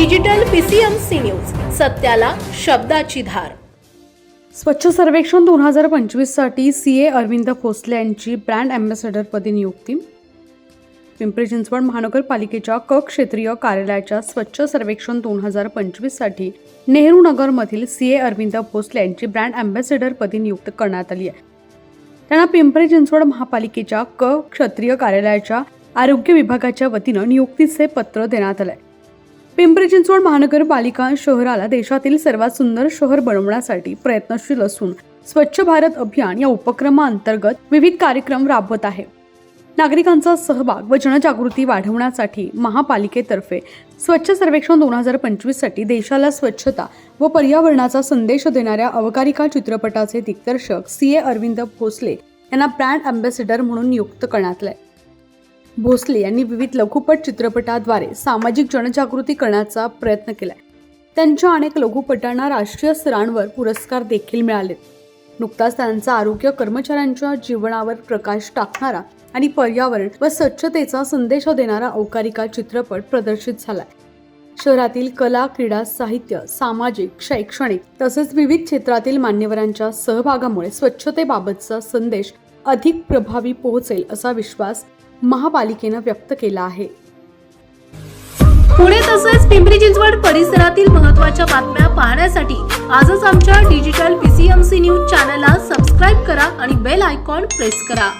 Digital PCMC news सत्याला शब्दाची धार. स्वच्छ सर्वेक्षण दोन हजार पंचवीससाठी सी ए अरविंद भोसले यांची ब्रँड अँबॅसेडरपदी नियुक्ती. पिंपरी चिंचवड महानगरपालिकेच्या क क्षेत्रीय कार्यालयाच्या स्वच्छ सर्वेक्षण दोन हजार पंचवीससाठी नेहरू नगरमधील सी ए अरविंद भोसले यांची ब्रँड अँबॅसेडरपदी नियुक्त करण्यात आली आहे. त्यांना पिंपरी चिंचवड महापालिकेच्या क क्षेत्रीय कार्यालयाच्या आरोग्य विभागाच्या वतीनं नियुक्तीचे पत्र देण्यात आलं आहे पिंपरी चिंचवड महानगरपालिका शहराला देशातील सर्वात सुंदर शहर बनवण्यासाठी प्रयत्नशील असून स्वच्छ भारत अभियान या उपक्रमाअंतर्गत विविध कार्यक्रम राबवत आहे. नागरिकांचा सहभाग व जनजागृती वाढवण्यासाठी महापालिकेतर्फे स्वच्छ सर्वेक्षण दोन हजार पंचवीससाठी देशाला स्वच्छता व पर्यावरणाचा संदेश देणाऱ्या अवकारिका चित्रपटाचे दिग्दर्शक सी ए अरविंद भोसले यांना ब्रँड अँबॅसेडर म्हणून नियुक्त करण्यात आहे भोसले यांनी विविध लघुपट चित्रपटाद्वारे सामाजिक जनजागृती करण्याचा प्रयत्न केला त्यांच्या अनेक लघुपटांना राष्ट्रीय स्तरांवर पुरस्कार देखील मिळाले. नुकताच त्यांचा आरोग्य कर्मचाऱ्यांच्या जीवनावर प्रकाश टाकणारा आणि पर्यावरण व स्वच्छतेचा संदेश देणारा अवकारिका चित्रपट प्रदर्शित झाला शहरातील कला क्रीडा साहित्य सामाजिक शैक्षणिक तसेच विविध क्षेत्रातील मान्यवरांच्या सहभागामुळे स्वच्छतेबाबतचा संदेश अधिक प्रभावी पोहोचेल असा विश्वास महापालिकेनं व्यक्त केला आहे. पुणे तसेच पिंपरी चिंचवड परिसरातील महत्त्वाच्या बातम्या पाहण्यासाठी आजच आमच्या डिजिटल पीसीएमसी न्यूज चॅनलला सबस्क्राईब करा आणि बेल आयकॉन प्रेस करा.